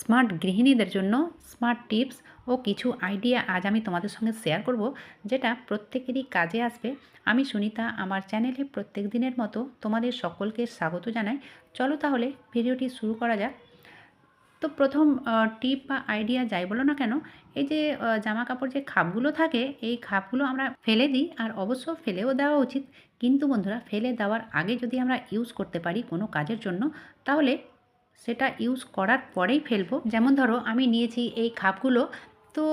Smart গৃহিণীদের জন্য smart tips ও কিছু idea আজ আমি তোমাদের সঙ্গে শেয়ার করব, যেটা প্রত্যেকেরই কাজে আসবে। আমি সুনিতা, আমার চ্যানেলে প্রত্যেক দিনের মতো তোমাদের সকলকে স্বাগত জানাই। চলো তাহলে ভিডিওটি শুরু করা যাক। তো প্রথম টিপ বা আইডিয়া যাই বলো না কেন, এই যে জামা কাপড় যে খাপগুলো থাকে, এই খাপগুলো আমরা ফেলে দিই আর অবশ্য ফেলেও দেওয়া উচিত। কিন্তু বন্ধুরা, ফেলে দেওয়ার আগে যদি আমরা ইউজ করতে পারি কোনো কাজের জন্য, তাহলে সেটা ইউজ করার পরেই ফেলব। যেমন ধরো, আমি নিয়েছি এই খাপগুলো। তো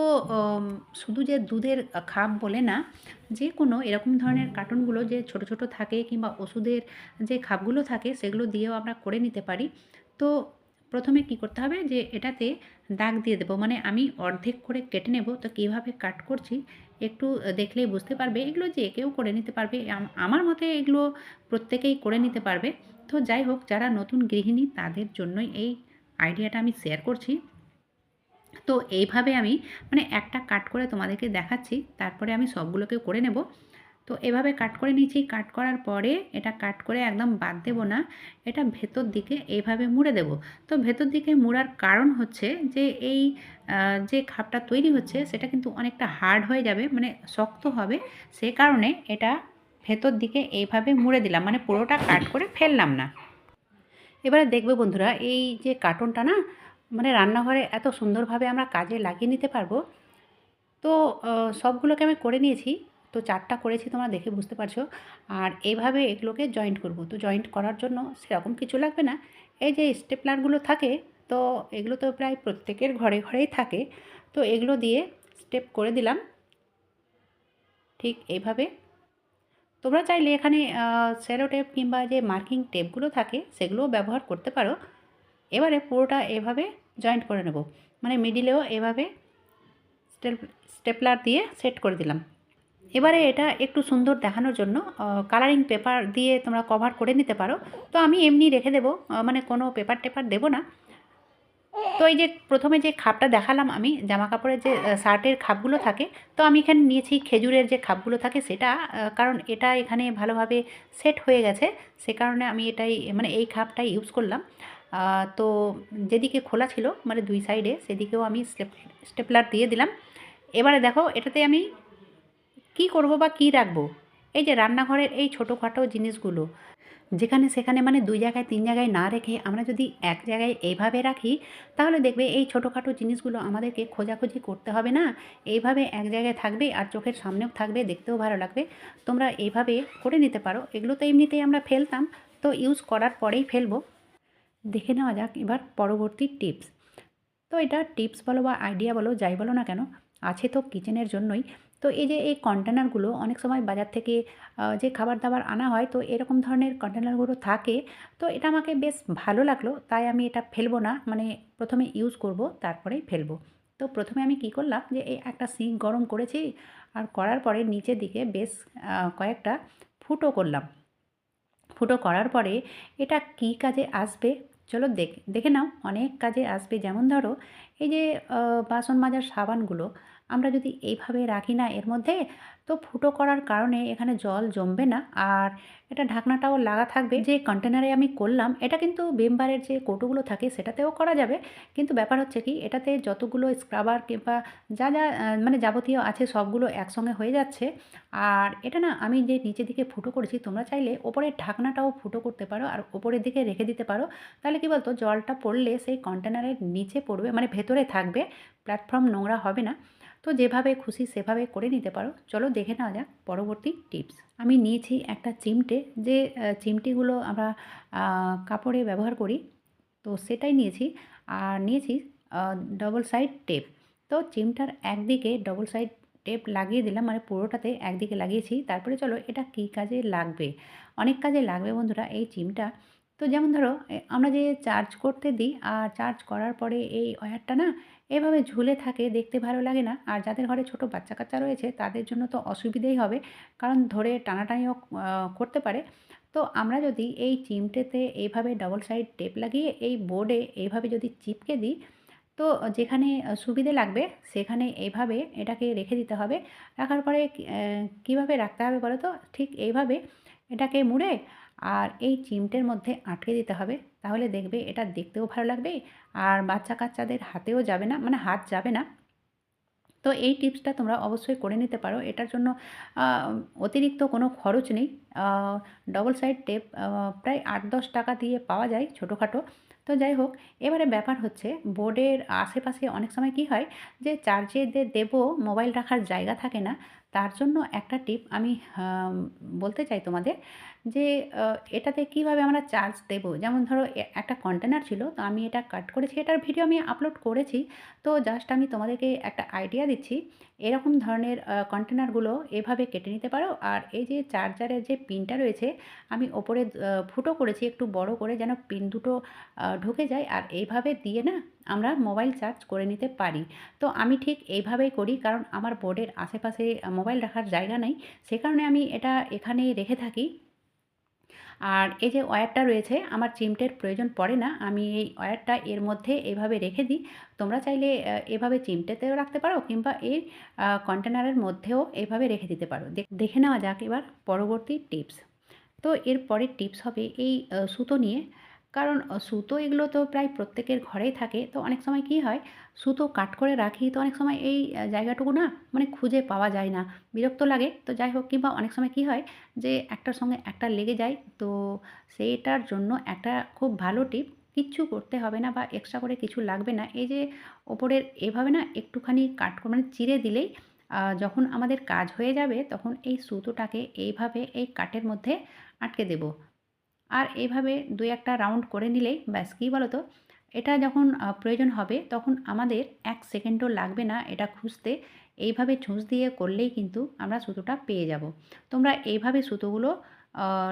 শুধু যে দুধের খাপ বলে না, যে কোনো এরকম ধরনের কার্টুনগুলো যে ছোট ছোট থাকে কিংবা ওষুধের যে খাপগুলো থাকে, সেগুলো দিয়েও আমরা করে নিতে পারি। তো, প্রথমে কি করতে হবে যে, এটাতে দাগ দিয়ে দেবো। মানে আমি অর্ধেক করে কেটে নেব। তো কীভাবে কাট করছি একটু দেখলেই বুঝতে পারবে। এগুলো যে কেউ করে নিতে পারবে, আম- আমার মতে এগুলো প্রত্যেকেই করে নিতে পারবে। তো যাই হোক, যারা নতুন গৃহিণী তাদের জন্যই এই আইডিয়াটা আমি শেয়ার করছি। তো এইভাবে আমি মানে একটা কাট করে তোমাদেরকে দেখাচ্ছি, তারপরে আমি সবগুলোকে করে নেব। তো এভাবে কাট করে নিয়েছি। কাট করার পরে এটা কাট করে একদম বাদ দেবো না। এটা ভেতর দিকে এইভাবে মুড়ে দেব। তো ভেতর দিকে মুড়ার কারণ হচ্ছে যে এই যে খাপটা তৈরি হচ্ছে সেটা কিন্তু অনেকটা হার্ড হয়ে যাবে মানে শক্ত হবে। সে কারণে এটা ভেতর দিকে এইভাবে মুড়ে দিলাম মানে পুরোটা কাট করে ফেললাম না। এবারে দেখবে বন্ধুরা, এই যে কার্টনটা না মানে রান্নাঘরে এত সুন্দরভাবে আমরা কাজে লাগিয়ে নিতে পারব। তো সবগুলোকে আমি করে নিয়েছি। তো চারটা করেছি তোমরা দেখে বুঝতে পারছ। আর এইভাবে এগুলোকে জয়েন্ট করব। তো জয়েন্ট করার জন্য সেরকম কিছু লাগবে না। এই যে স্টেপলারগুলো থাকে, তো এগুলো তো প্রায় প্রত্যেকের ঘরে ঘরেই থাকে। তো এগুলো দিয়ে স্টেপ করে দিলাম। ঠিক এইভাবে তোমরা চাইলে এখানে সেলো টেপ কিংবা যে মার্কিং টেপগুলো থাকে, সেগুলোও ব্যবহার করতে পারো। এবারে পুরোটা এভাবে জয়েন্ট করে নেব। মানে মিডিলেও এভাবে স্টেপ স্টেপলার দিয়ে সেট করে দিলাম। এবারে এটা একটু সুন্দর দেখানোর জন্য কালারিং পেপার দিয়ে তোমরা কভার করে নিতে পারো। তো আমি এমনি রেখে দেবো মানে কোনো পেপার টেপার দেবো না। তো এই যে প্রথমে যে খাপটা দেখালাম আমি জামা কাপড়ের যে শার্টের খাপগুলো থাকে, তো আমি এখানে নিয়েছি খেজুরের যে খাপগুলো থাকে সেটা কারণ এটা এখানে ভালোভাবে সেট হয়ে গেছে, সে কারণে আমি এটাই মানে এই খাপটাই ইউজ করলাম। তো যেদিকে খোলা ছিল মানে দুই সাইডে সেদিকেও আমি স্টেপ স্টেপলার দিয়ে দিলাম। এবারে দেখো, এটাতে আমি কি করব বা কি রাখব? এই যে রান্নাঘরের এই ছোটোখাটো জিনিসগুলো, যেখানে সেখানে মানে দুই জায়গায় তিন জায়গায় না রেখে আমরা যদি এক জায়গায় এইভাবে রাখি, তাহলে দেখবে এই ছোটোখাটো জিনিসগুলো আমাদেরকে খোঁজাখুঁজি করতে হবে না? এইভাবে এক জায়গায় থাকবে আর চোখের সামনেও থাকবে, দেখতেও ভালো লাগবে। তোমরা এইভাবে করে নিতে পারো। এগুলো তো এমনিতেই আমরা ফেলতাম, তো ইউজ করার পরেই ফেলব। দেখে নেওয়া যাক এবার পরবর্তী টিপস তো এটা টিপস বলো বা আইডিয়া বলো, যাই বলো না কেন, আছে তো কিচেনের জন্যই। তো এই যে এই কন্টেনারগুলো অনেক সময় বাজার থেকে যে খাবার দাবার আনা হয়, তো এরকম ধরনের কন্টেনারগুলো থাকে, তো এটা আমাকে বেশ ভালো লাগল। তাই আমি এটা ফেলব না মানে প্রথমে ইউজ করব, তারপরেই ফেলব। তো প্রথমে আমি কি করলাম যে, এই একটা সিঙ্ক গরম করেছি, আর করার পরে নিচের দিকে বেশ কয়েকটা ফুটো করলাম। ফুটো করার পরে এটা কী কাজে আসবে? চলো দেখ, দেখে নাও, অনেক কাজে আসবে। যেমন ধরো এই যে বাসন মাজার সাবানগুলো আমরা যদি এইভাবে রাখি না এর মধ্যে, তো ফুটো করার কারণে এখানে জল জমবে না। আর এটা ঢাকনাটাও লাগা থাকবে। যে কন্টেনারে আমি করলাম, এটা কিন্তু বেম্বারের যে কৌটোগুলো থাকে সেটাতেও করা যাবে। কিন্তু ব্যাপার হচ্ছে কি, এটাতে যতগুলো স্ক্রাবার কিংবা যা যা মানে যাবতীয় আছে সবগুলো একসঙ্গে হয়ে যাচ্ছে। আর এটা না, আমি যে নিচের দিকে ফুটো করেছি, তোমরা চাইলে ওপরের ঢাকনাটাও ফুটো করতে পারো আর ওপরের দিকে রেখে দিতে পারো। তাহলে কি বলতো, জলটা পড়লে সেই কন্টেনারের নিচে পড়বে মানে ভেতরে থাকবে প্ল্যাটফর্ম নোংরা হবে না। তো যেভাবে খুশি সেভাবে করে নিতে পারো। চলো দেখে নেওয়া যাক পরবর্তী টিপস আমি নিয়েছি একটা চিমটে যে চিমটিগুলো আমরা কাপড়ে ব্যবহার করি, তো সেটাই নিয়েছি। আর নিয়েছি ডবল সাইড টেপ তো চিমটার একদিকে ডবল সাইড টেপ লাগিয়ে দিলাম মানে পুরোটাতে একদিকে লাগিয়েছি। তারপরে চলো এটা কী কাজে লাগবে? অনেক কাজে লাগবে বন্ধুরা, এই চিমটা। তো যেমন ধরো আমরা যে চার্জ করতে দিই আর চার্জ করার পরে এই ওয়্যারটা না এভাবে ঝুলে থাকে, দেখতে ভালো লাগে না। আর যাদের ঘরে ছোট বাচ্চা কাচ্চা রয়েছে, তাদের জন্য তো অসুবিধেই হবে। কারণ ধরে টানাটানিও করতে পারে। তো আমরা যদি এই চিমটেতে এইভাবে ডবল সাইড টেপ লাগিয়ে এই বোর্ডে এইভাবে যদি চিপকে দিই, তো যেখানে সুবিধে লাগবে, সেখানে এইভাবে এটাকে রেখে দিতে হবে। রাখার পরে কীভাবে রাখতে হবে বলো তো? ঠিক এইভাবে এটাকে মুড়ে আর এই চিমটের মধ্যে আটকে দিতে হবে। তাহলে দেখবে এটা দেখতেও ভালো লাগবে আর বাচ্চা কাচ্চাদের হাতেও যাবে না মানে হাত যাবে না। তো এই টিপসটা তোমরা অবশ্যই করে নিতে পারো। এটার জন্য অতিরিক্ত কোনো খরচ নেই। ডবল সাইড টেপ প্রায় আট দশ টাকা দিয়ে পাওয়া যায় ছোটোখাটো। তো যাই হোক, এবারে ব্যাপার হচ্ছে বোর্ডের আশেপাশে অনেক সময় কি হয় যে চার্জে দেবো, মোবাইল রাখার জায়গা থাকে না তার জন্য একটা টিপ আমি বলতে চাই তোমাদের যে এটাতে কীভাবে আমরা চার্জ দেবো? যেমন ধরো একটা কন্টেনার ছিল, তো আমি এটা কাট করেছি, এটার ভিডিও আমি আপলোড করেছি। তো জাস্ট আমি তোমাদেরকে একটা আইডিয়া দিচ্ছি, এরকম ধরনের কন্টেনারগুলো এভাবে কেটে নিতে পারো। আর এই যে চার্জারের যে পিনটা রয়েছে, আমি ওপরে ফুটো করেছি, একটু বড় করে যেন পিন দুটো ঢুকে যায়। আর এইভাবে দিয়ে না, আমরা মোবাইল চার্জ করে নিতে পারি। তো আমি ঠিক এইভাবেই করি, কারণ আমার বোর্ডের আশেপাশে মোবাইল রাখার জায়গা নেই। সে কারণে আমি এটা এখানেই রেখে থাকি। আর এই যে ওয়্যারটা রয়েছে, আমার চিমটের প্রয়োজন পড়ে না, আমি এই ওয়্যারটা এর মধ্যে এভাবে রেখে দিই। তোমরা চাইলে এভাবে চিমটেতেও রাখতে পারো কিংবা এই কন্টেনারের মধ্যেও এভাবে রেখে দিতে পারো। দেখে নেওয়া যাক এবার পরবর্তী টিপস। তো এর পরের টিপস হবে এই সুতো নিয়ে কারণ সুতো এগুলো তো প্রায় প্রত্যেকের ঘরেই থাকে। তো অনেক সময় কি হয়, সুতো কাট করে রাখি তো অনেক সময় এই জায়গাটুকু না মানে খুঁজে পাওয়া যায় না, বিরক্ত লাগে। তো যাই হোক, কিংবা অনেক সময় কি হয় যে একটার সঙ্গে একটা লেগে যায়, তো সেইটার জন্য একটা খুব ভালো টিপ, কিচ্ছু করতে হবে না বা এক্সট্রা করে কিছু লাগবে না। এই যে ওপরের এভাবে না একটুখানি কাট মানে চিরে দিলেই যখন আমাদের কাজ হয়ে যাবে তখন এই সুতোটাকে এইভাবে এই কাটের মধ্যে আটকে দেব। আর এইভাবে দুই একটা রাউন্ড করে নিলেই ব্যাস, কী বলো তো এটা যখন প্রয়োজন হবে তখন আমাদের এক সেকেন্ডও লাগবে না এটা খুঁজতে। এইভাবে ছুঁচ দিয়ে করলেই কিন্তু আমরা সুতোটা পেয়ে যাব। তোমরা এইভাবে সুতোগুলো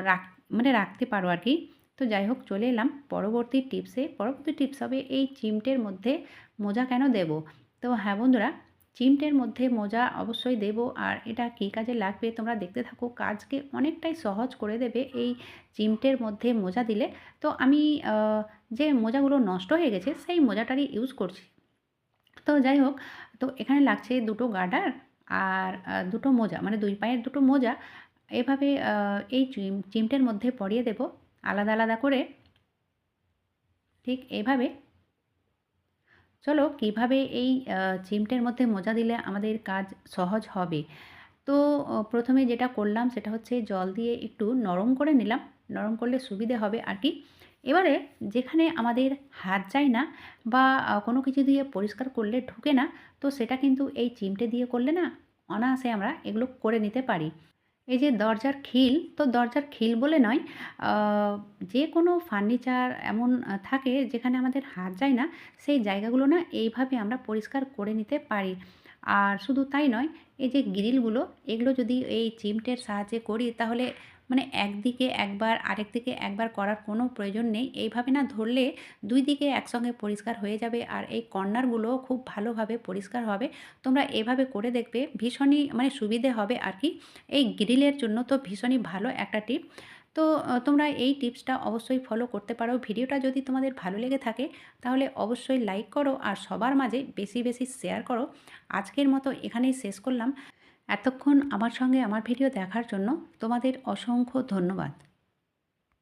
রাখ মানে রাখতে পারো আর কি। তো যাই হোক, চলে এলাম পরবর্তী টিপসে। পরবর্তী টিপস হবে এই চিমটের মধ্যে মোজা কেন দেব? তো হ্যাঁ বন্ধুরা চিমটের মধ্যে মোজা অবশ্যই দেব। আর এটা কী কাজে লাগবে তোমরা দেখতে থাকো, কাজকে অনেকটাই সহজ করে দেবে এই চিমটের মধ্যে মোজা দিলে। তো আমি যে মোজাগুলো নষ্ট হয়ে গেছে সেই মোজাটারই ইউজ করছি। তো যাই হোক, তো এখানে লাগছে দুটো গার্ডার আর দুটো মোজা মানে দুই পায়ের দুটো মোজা। এভাবে এই চিম, চিমটের মধ্যে পরিয়ে দেব আলাদা আলাদা করে। ঠিক এভাবে চলো কীভাবে এই চিমটের মধ্যে মোজা দিলে আমাদের কাজ সহজ হবে? তো প্রথমে যেটা করলাম সেটা হচ্ছে জল দিয়ে একটু নরম করে নিলাম। নরম করলে সুবিধে হবে আর কি। এবারে যেখানে আমাদের হাত যায় না বা কোনো কিছু দিয়ে পরিষ্কার করলে ঢুকে না, তো সেটা কিন্তু এই চিমটে দিয়ে করলে না অনায়াসে আমরা এগুলো করে নিতে পারি। এই যে দরজার খিল, তো দরজার খিল বলে নয় যে কোনো ফার্নিচার এমন থাকে যেখানে আমাদের হাত যায় না, সেই জায়গাগুলো না এইভাবে আমরা পরিষ্কার করে নিতে পারি। আর শুধু তাই নয়, এই যে গ্রিলগুলো, এগুলো যদি এই চিমটের সাহায্যে করি, তাহলে মানে একদিকে একবার আরেক দিকে একবার করার কোনো প্রয়োজন নেই। এইভাবে না ধরলে দুই দিকে একসঙ্গে পরিষ্কার হয়ে যাবে আর এই কর্নারগুলো খুব ভালোভাবে পরিষ্কার হবে। তোমরা এভাবে করে দেখবে, ভীষণই মানে সুবিধে হবে আর কি। এই গ্রিলের জন্য তো ভীষণই ভালো একটা টিপ। তো তোমরা এই টিপসটা অবশ্যই ফলো করতে পারো। ভিডিওটা যদি তোমাদের ভালো লেগে থাকে, তাহলে অবশ্যই লাইক করো আর সবার মাঝে বেশি বেশি শেয়ার করো। আজকের মতো এখানেই শেষ করলাম। এতক্ষণ আমার সঙ্গে আমার ভিডিও দেখার জন্য তোমাদের অসংখ্য ধন্যবাদ।